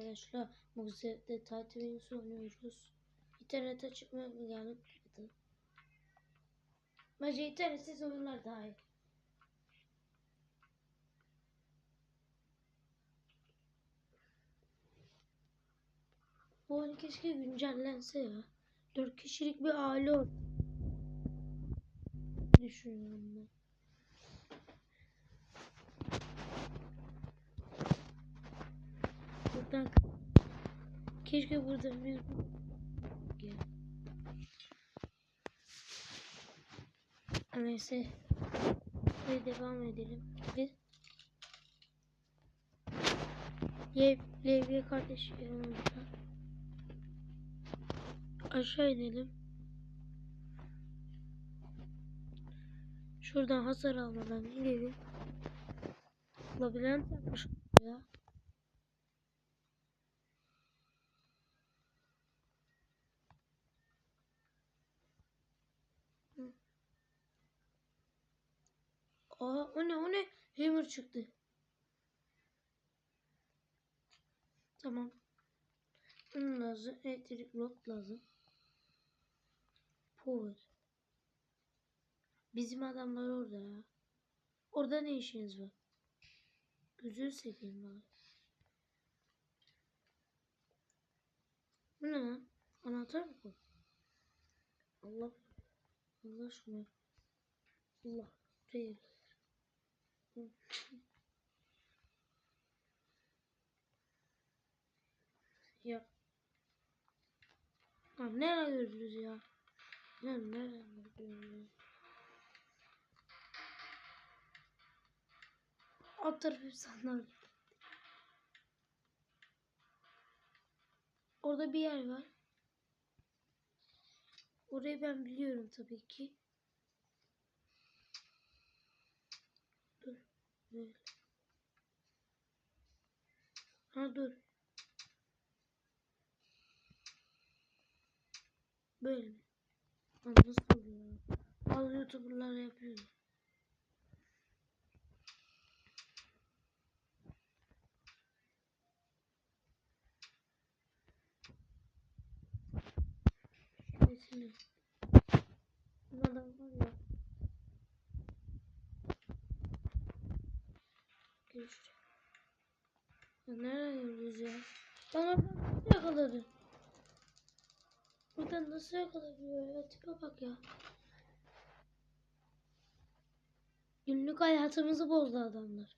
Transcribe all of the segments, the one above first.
arkadaşlar. Mucize'de tatil oynuyoruz. İnternete çıkmaya geldik. Bence internetsiz oyunlar daha iyi. Bu oyun keşke güncellense ya. 4 kişilik bir aile. Düşünüyorum ben. Buradan keşke burada bir. Neyse. Ve devam edelim. Bir Lev, Levye kardeş. Aşağı inelim. Şuradan hasar almadan gidelim. Labirent yapmış ya. Hı. Aa o ne o ne? Hammer çıktı. Tamam. Bunun lazım. Elektrik blok lazım. Power. Bizim adamlar orada ya. Orada ne işiniz var? Gözünü seveyim bana. Bu ne lan? Anahtar mı bu? Allah. Allah aşkına. Allah. Değil. Ya. Lan nereye gördünüz ya? Lan nereye gördünüz? Alt tarafı insanlar. Orada bir yer var. Orayı ben biliyorum tabii ki. Dur. Böyle. Ha dur. Böyle nasıl oluyor? Bazı youtuberlar yapıyor. Şöylesine. Bunlardan var ya. Görüşürüz. Gidiyoruz ya? Ben oradan nasıl yakaladım? Buradan nasıl yakalanıyor ya? Tipe bak ya. Günlük hayatımızı bozdu adamlar.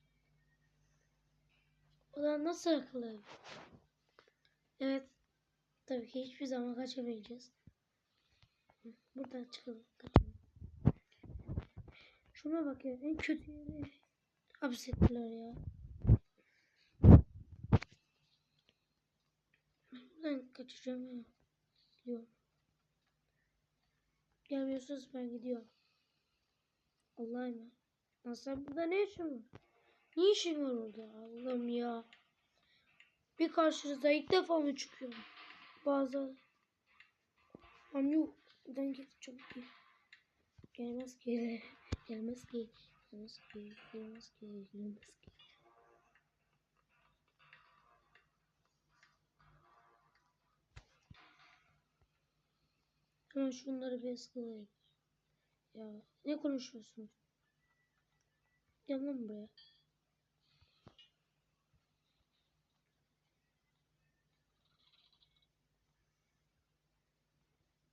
Oradan nasıl yakalayabilir? Evet. Tabii ki hiçbir zaman kaçamayacağız. Buradan çıkalım. kaçalım. Şuna bak ya. En kötü yeri hapsettiler ya. Buradan kaçacağım. Gidiyorum. Gelmiyorsanız ben gidiyorum. Allah'ım ya. Sen burada ne işin var? Ne işin var orada? Allah'ım ya. Bir karşınıza ilk defa mı çıkıyorum? Bazı Lan yok. Buradan git çabuk git. Gelmez ki. Gelmez ki. Gelmez ki. Gelmez ki. Gelmez ki. Hemen şunları bir ıskalayayım. Ya ne konuşuyorsunuz? Gel buraya.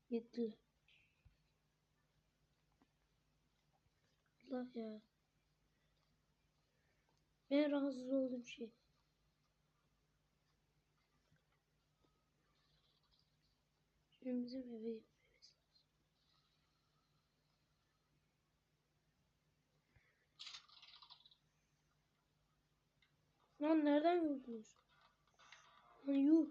Gitti. Allah ya. En rahatsız olduğum şey. Şimdi bizim Lan nereden gördünüz? Lan yuh.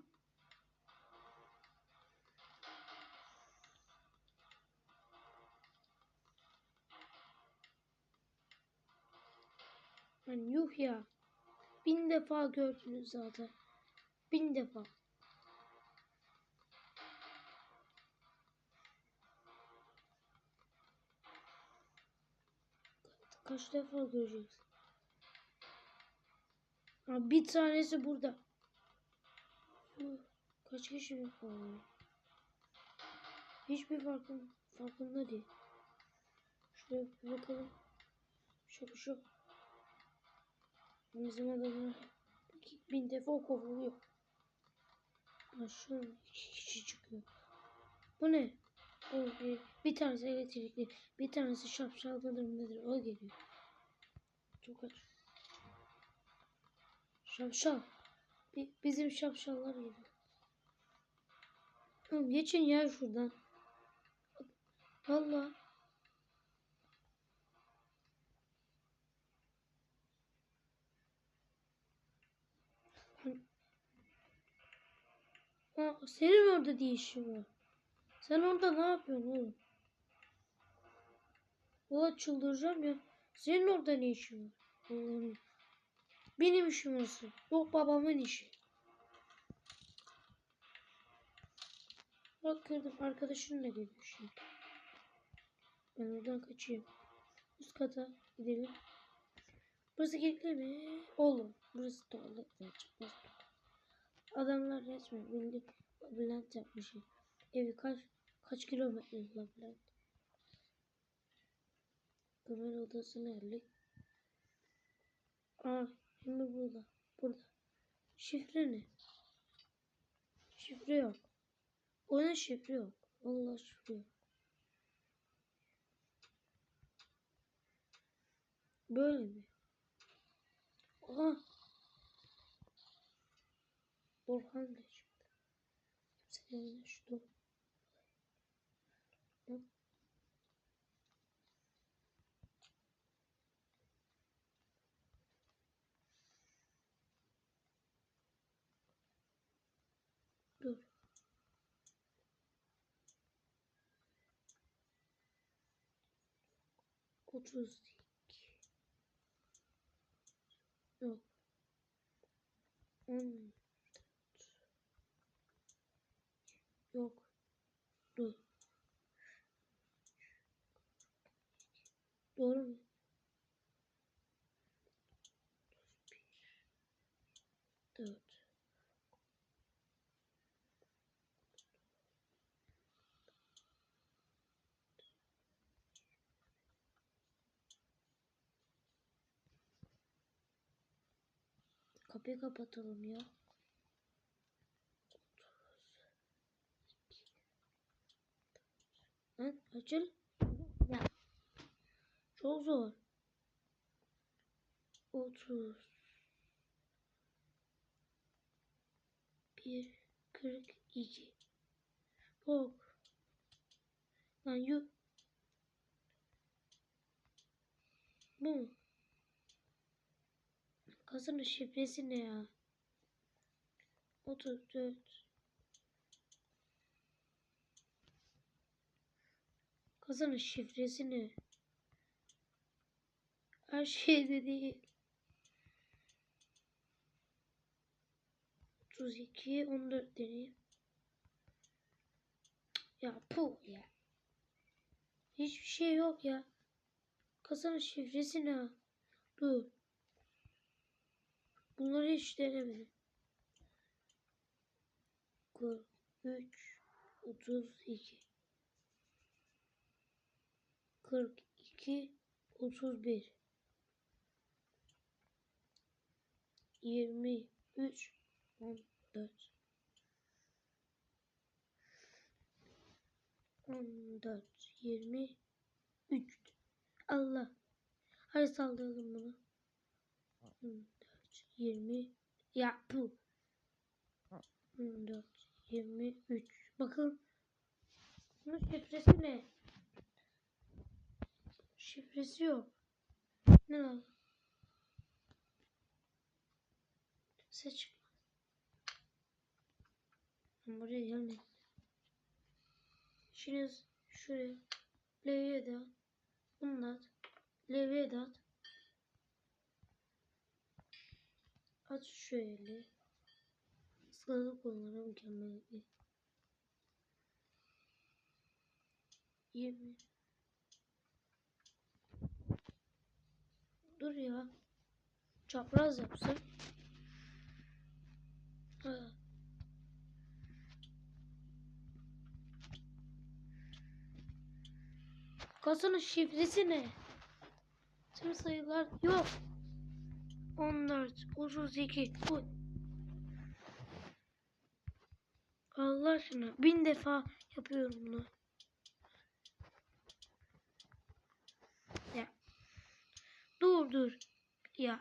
Lan yuh ya. Bin defa gördünüz zaten. Bin defa. Kaç defa göreceksin? Ha, bir tanesi burada. Bu kaç kişi kalıyor? Hiçbir farkın farkında değil. Şuraya bakalım. Şu şu. Bizim adamlar bin defa kovuluyor. Aşağı iki kişi çıkıyor. Bu ne? O bir, tanesi elektrikli, bir tanesi şapşal mıdır nedir o geliyor. Çok aç. Şapşal. Bi- bizim şapşallar geliyor. Oğlum geçin ya şuradan. Valla. Ha, senin orada ne işin var? Sen orada ne yapıyorsun oğlum? Valla çıldıracağım ya. Senin orada ne işin var? Allah'ım. Benim işim olsun. Yok babamın işi. Bak kırdım. Arkadaşın da geliyor şimdi. Ben oradan kaçayım. Üst kata gidelim. Burası kilitli mi? Oğlum. Burası. Ne çıkmaz. Adamlar resmen bildi. Labirent yapmış. Evi kaç kaç kilometre labirent. Kamera odasına geldik. Aa şimdi burada. Burada. Şifre ne? Şifre yok. Oyun şifre yok. Allah şifre yok. Böyle mi? Oha. Orhan da çıktı. Senin şu dur. 32. Yok. 14. Yok. Dur. Doğru mu? Kapıyı kapatalım ya. Lan açıl. Ya. Çok zor. 30 1 42 Bok. Lan yu. Bu mu? Kasanın şifresi ne ya? 34 Kasanın şifresi ne? Her şeyde değil. 32 14 deneyim. Ya pu ya. Hiçbir şey yok ya. Kasanın şifresi ne? Dur. Denemedim. 43 32 42 31 23 14 14 23 Allah. Hadi saldıralım bunu 14 20 ya bu. 14 23 bakın bunun şifresi ne? Şifresi yok. Ne çıkmaz. Ben buraya gelmeyin İşiniz şuraya levyeye de at. At. Levyeye de at Aç şöyle. Sıralı konulara mükemmel. 20 Dur ya. Çapraz yapsın. Ha. Kasanın şifresi ne? Tüm sayılar yok. 14, 32. Bu. Allah aşkına bin defa yapıyorum bunu. Ya. Dur dur. Ya.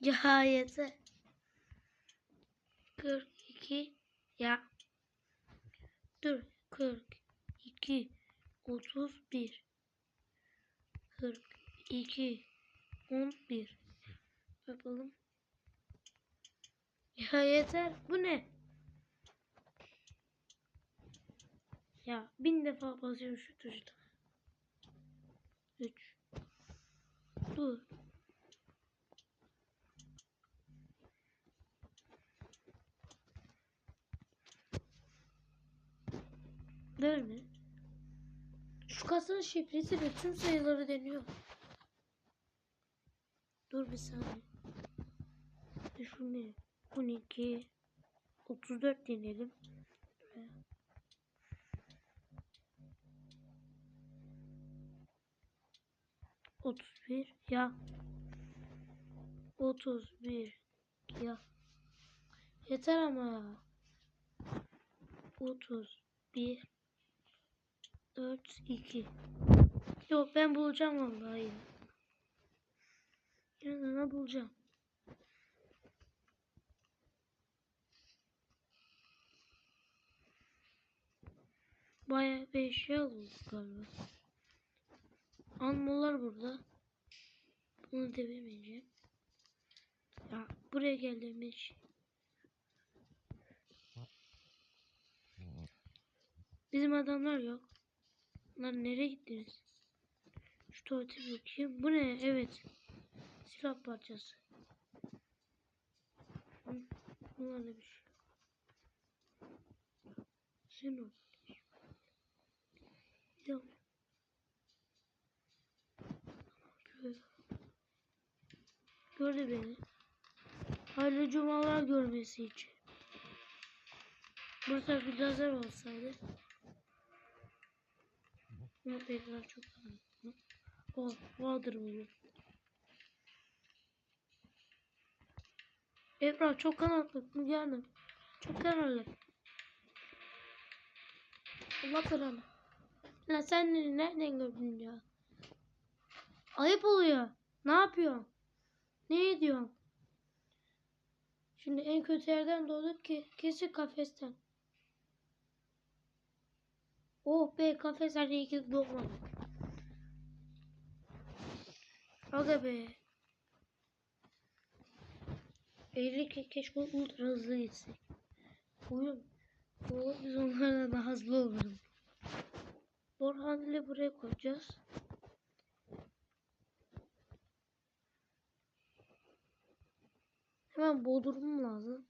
Ya yeter. 42 ya. Dur 42 31 42 11 Yapalım. Ya yeter. Bu ne? Ya bin defa basıyorum şu tuşa. 3 Dur. Değil mi? Şu kasanın şifresi ve tüm sayıları deniyor. Dur bir saniye. Şu ne? 12 34 deneyelim. Ve- Otuz bir ya. Otuz bir ya. Yeter ama ya. Otuz bir 4 2 Yok ben bulacağım vallahi. İnanına bulacağım. Bayağı bir eşya bulduk galiba. Almalar burada. Bunu devirmeyeceğim. Ya buraya geldiğimiz şey. Bizim adamlar yok. Lan nereye gittiniz? Şu tuvalete bakayım. Bu ne? Evet. Silah parçası. Hı, Bunlarla bir şey. Sen dakika. Şöyle. Gördü beni. Hayırlı cumalar görmesi için. Burada bir lazer olsaydı. Ama tekrar çok karanlık. Oh, vardır bunu. Ebrar çok karanlık mı geldim? Çok karanlık. Allah karanlık. Lan sen nereden gördün ya? Ayıp oluyor. Ne yapıyorsun? Ne ediyorsun? Şimdi en kötü yerden doğduk ki kesin kafesten. Oh be kafeslerde iyi ki doğmadık. Aga be. Ki keşke ultra hızlı gitsek. Oyun. O biz onlardan daha hızlı oluruz. Orhan ile buraya koyacağız. Hemen boğdurmam lazım.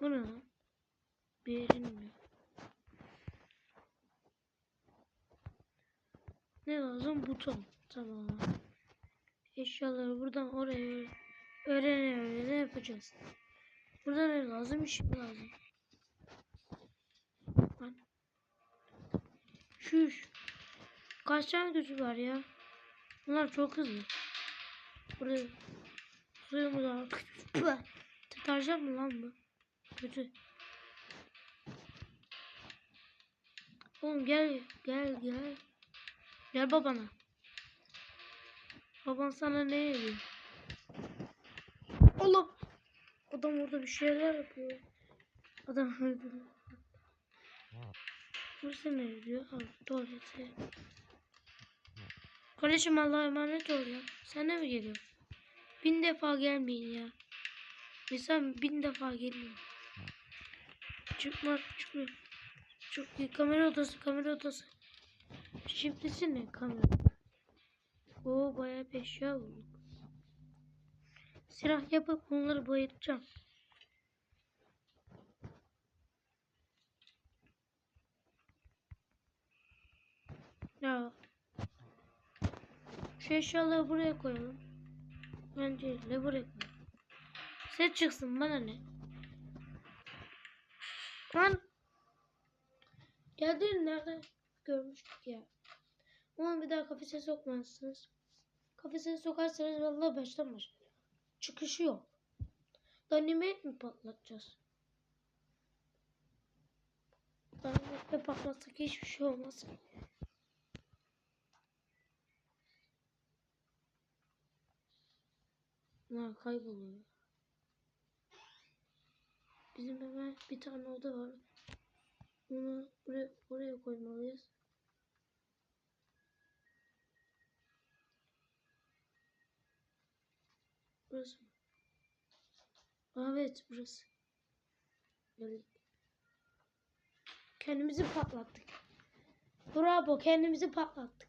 Bu ne lan? Bir yerin mi? Ne lazım? Buton. Tamam. Eşyaları buradan oraya öğrene öğrene yapacağız. Burada ne lazım? İşim lazım. Lan. Şuş. Kaç tane gücü var ya? Bunlar çok hızlı. Burada suyumuz var. Deterjan mı lan bu? Kötü. Oğlum gel gel gel. Gel babana. Baban sana ne ediyor? Oğlum. Adam orada bir şeyler yapıyor. Adam öldü. Burası ne diyor? Al tuvalete. Kardeşim Allah'a emanet ol ya. Sen de mi geliyorsun? Bin defa gelmeyin ya. İnsan bin defa geliyor. Çıkma çıkmıyor. Çok iyi. Kamera odası kamera odası. Şifresi ne kamera? Oo bayağı bir bulduk. Silah yapıp bunları bayılacağım. Ya. Şu eşyaları buraya koyalım. Öncelikle buraya koyalım. Ses çıksın bana ne? Lan. Geldin nerede görmüştük ya. Onu bir daha kafese sokmazsınız. Kafese sokarsanız vallahi baştan başa. Çıkışı yok. Dynamite mi patlatacağız? Dynamite patlatsak hiçbir şey olmaz. Ha kayboluyor. Bizim hemen bir tane oda var. Onu buraya, buraya koymalıyız. Burası mı? Evet burası. Kendimizi patlattık. Bravo kendimizi patlattık.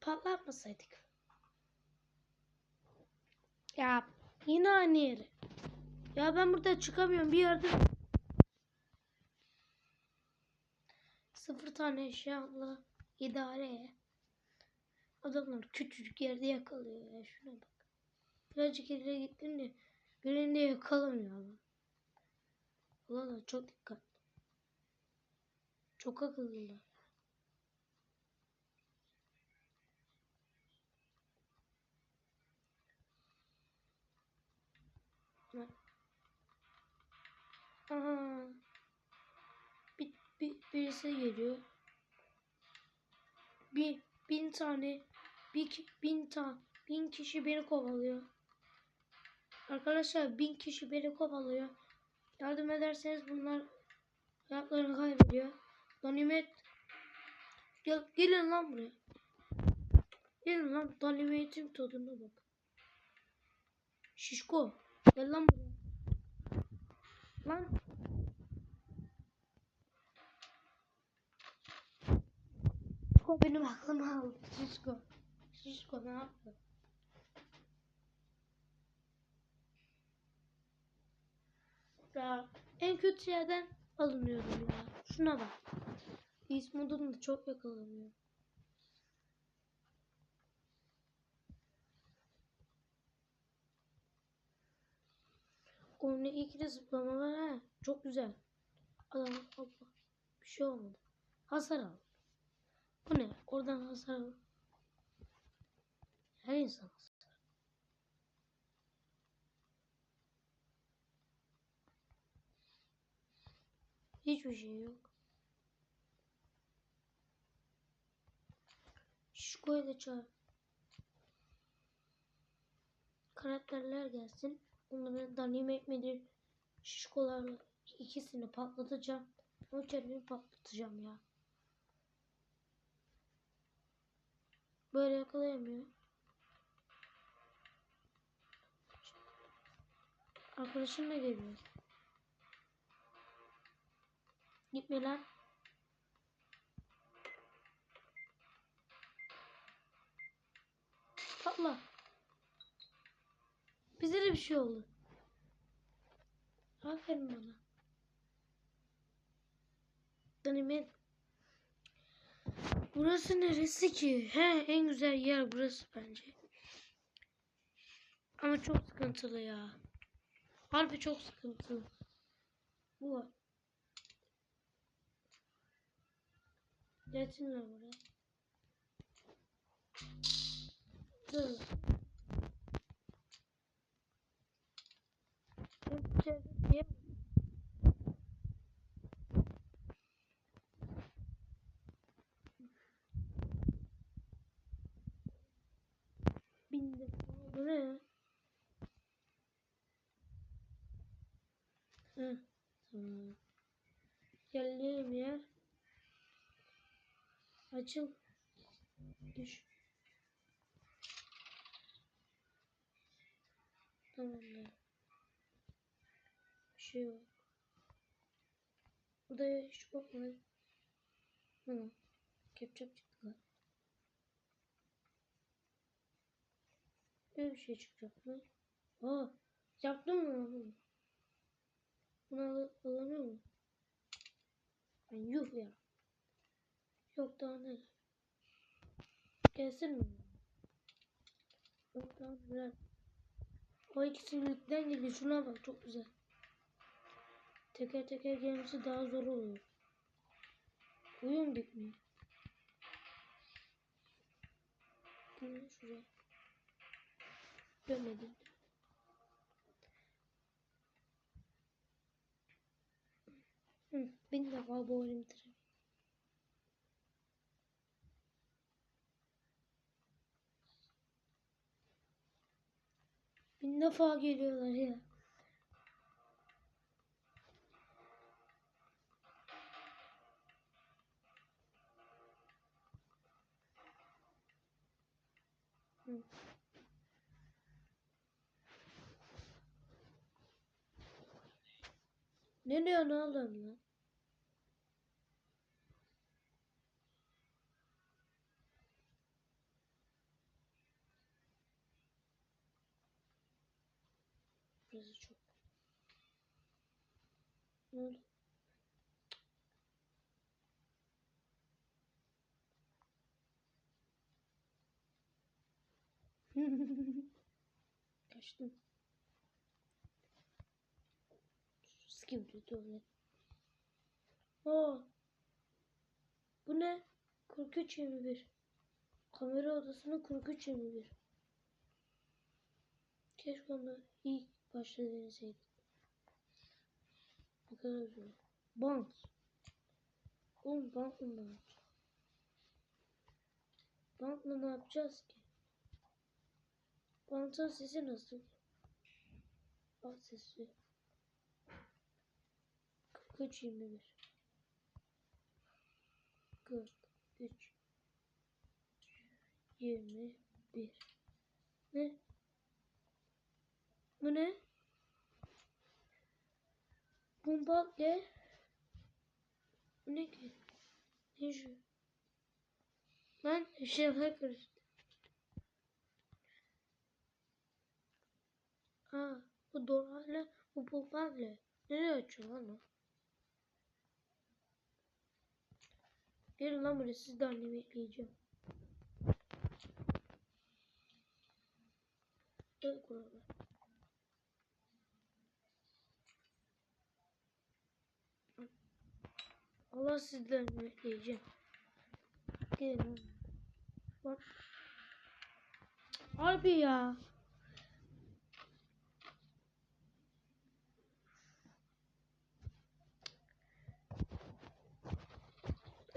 Patlatmasaydık. Ya yine aynı yere. Ya ben burada çıkamıyorum bir yerde. Sıfır tane eşyamla idare. Adamlar küçücük yerde yakalıyor ya şuna bak. Birazcık ileri gittim de birinde yakalamıyor ama. Valla çok dikkat. Çok akıllılar. Aha. Bir, bir, birisi geliyor. Bir, bin tane, bir, bin tane, bin kişi beni kovalıyor. Arkadaşlar bin kişi beni kovalıyor. Yardım ederseniz bunlar hayatlarını kaybediyor. Danimet Gel, gelin lan buraya. Gelin lan Danimet'in tadına bak. Şişko. Gel lan buraya. Lan. Şişko benim aklımı aldı. Şişko. Şişko ne yaptı? Ya en kötü yerden alınıyorum ya. Şuna bak. Beast modunu da çok yakalanıyor. Onun iyi de zıplama var ha. Çok güzel. Adam Allah. Bir şey olmadı. Hasar al. Bu ne? Oradan hasar al. Her insan hasar. Hiçbir şey yok. Şişko'yu da çağır. Karakterler gelsin. Onları Dynamite midir? Şişkolarla ikisini patlatacağım. O kendimi patlatacağım ya. Böyle yakalayamıyor. Arkadaşım da geliyor. Gitme lan. Patla. Bize de bir şey oldu. Aferin bana. Danimet. Burası neresi ki? He en güzel yer burası bence. Ama çok sıkıntılı ya. Harbi çok sıkıntılı. Bu var. Gelsinler buraya. Dur. Ben içeride diye- Bin defa. Bu ne ya? Hı. Tamam. Geldiğim yer. Açıl. Düş. Tamamdır. Bir şey yok. Burada hiç korkmadım. Tamam. Kepçap çıktı lan. Böyle bir şey çıkacak mı? Aa, yaptım mı lan bunu? Al alamıyor mu? Ben yuh ya. Yok daha ne? Gelsin mi? Yok daha neler? O ikisi birlikten geliyor. Şuna bak çok güzel. Teker teker gelmesi daha zor oluyor. Oyun bitmiyor. Bu ne şuraya? Dönmedim. Hı, bin defa bu Bin defa geliyorlar ya. Ne diyorsun oğlum lan? Burası çok. Ne oldu? Kaçtım. Skim tutorial. Aa. Bu ne? 43 21. Kamera odasının 43 21. Keşke onu ilk başta deneseydik. Ne kadar zor. Bant. Oğlum bantla ne yapacağız? Bantla ne yapacağız ki? Bantın sesi nasıl? Bant sesi. 43 21. 43 21. Ne? Bu ne? Bomba ne? Bu ne ki? Ne şu? Lan şeyler karıştı. Ha, bu dolarla bu bombayla. Nereye açıyor lan o? Gelin lan buraya siz de annemi ekleyeceğim. Gel kurallar. Allah sizden ekleyeceğim. Gelin. Bak. Harbi ya.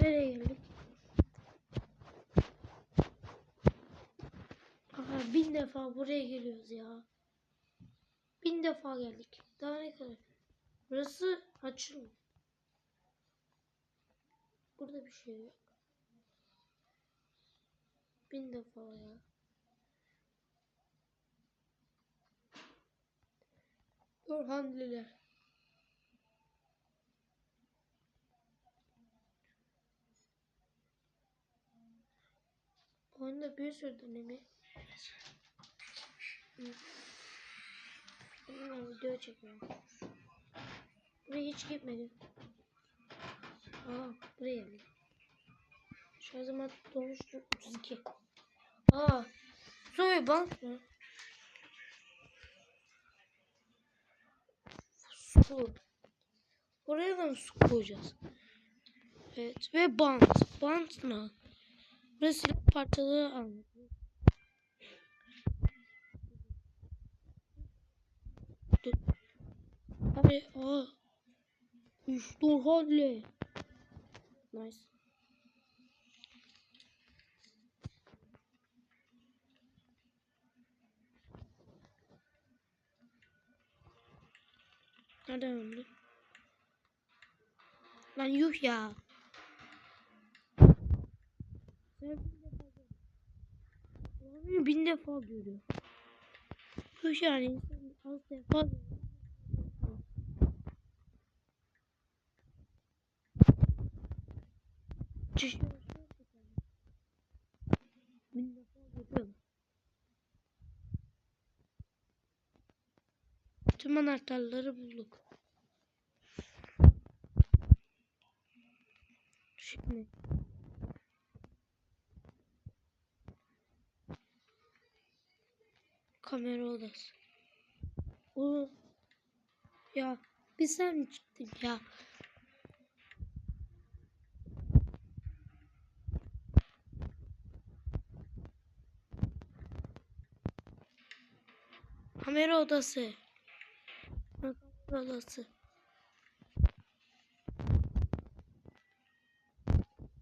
Nereye geldik? Aha bin defa buraya geliyoruz ya. Bin defa geldik. Daha ne kadar? Burası açılmıyor. Burada bir şey yok. Bin defa ya. Orhanliler. Bu oyunda bir sürü dönemi. Ben video çekiyorum. Buraya hiç gitmedim. Aa, buraya geldim. Şu zaman dolmuştu 32. Aa, Zoe bank mı? Su. Oraya da mı su koyacağız? Evet ve bant. Bant ne? Burası silah parçaları anlatıyor. Abi aa. İşte halle. Nice. Nereden öldü? Lan yuh ya. Sen bin defa gör. Abi bin defa görüyor. Yuh yani insan az defa görüyor. Bin defa görüyor. Tüm anahtarları bulduk. Şimdi. Kamera odası. O ya Bir sen mi çıktın ya? Kamera odası. Kamera odası.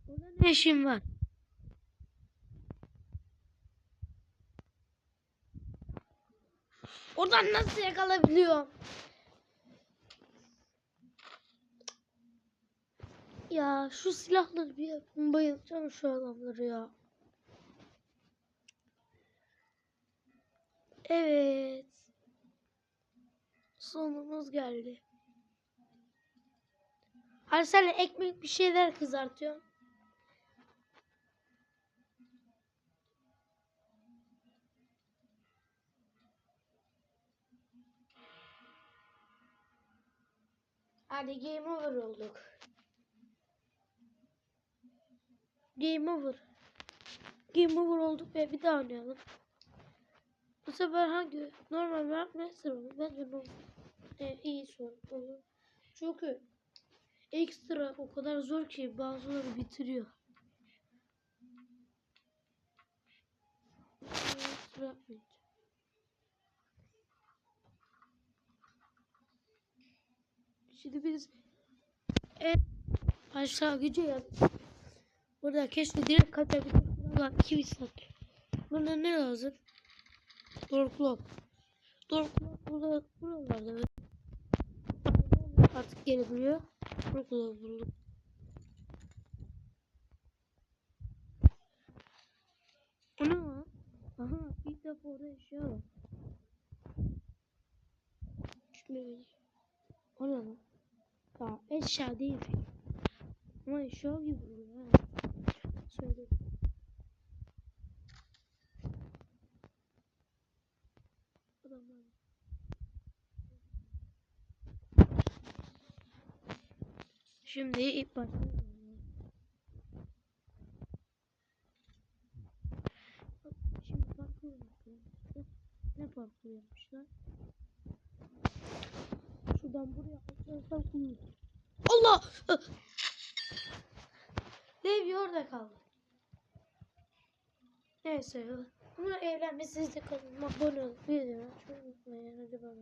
Orada ne işin var? Oradan nasıl yakalayabiliyorum? Ya şu silahları bir yapın bayılacağım şu adamları ya. Evet. Sonumuz geldi. Sen ekmek bir şeyler kızartıyor. Hadi game over olduk. Game over. Game over olduk ve bir daha oynayalım. Bu sefer hangi? Normal mi? Master mı? Bence normal. E, iyi soru olur. Çünkü ekstra o kadar zor ki bazıları bitiriyor. Ekstra yapmayacağım. Şimdi biz en gücü yani. Burada keşke direkt kaçabilir. Ulan iki saat. Buna ne lazım? Dorklok. Dorklok burada buralarda. Artık gelebiliyor. Dorklok bulduk. Lan? Aha ilk defa orada eşya var. Düşmemiş. O ne lan? Ya eşya değil. Ama eşya gibi ha. Söyle. Şimdi ilk. Bak, Şimdi parkur yapmışlar. Ne parkur yapmışlar? Şuradan buraya kumlu. Allah! Levi orada kaldı. Neyse. Buna evlenme siz de kalın. Abone olun. De şunu unutmayın. Hadi bana.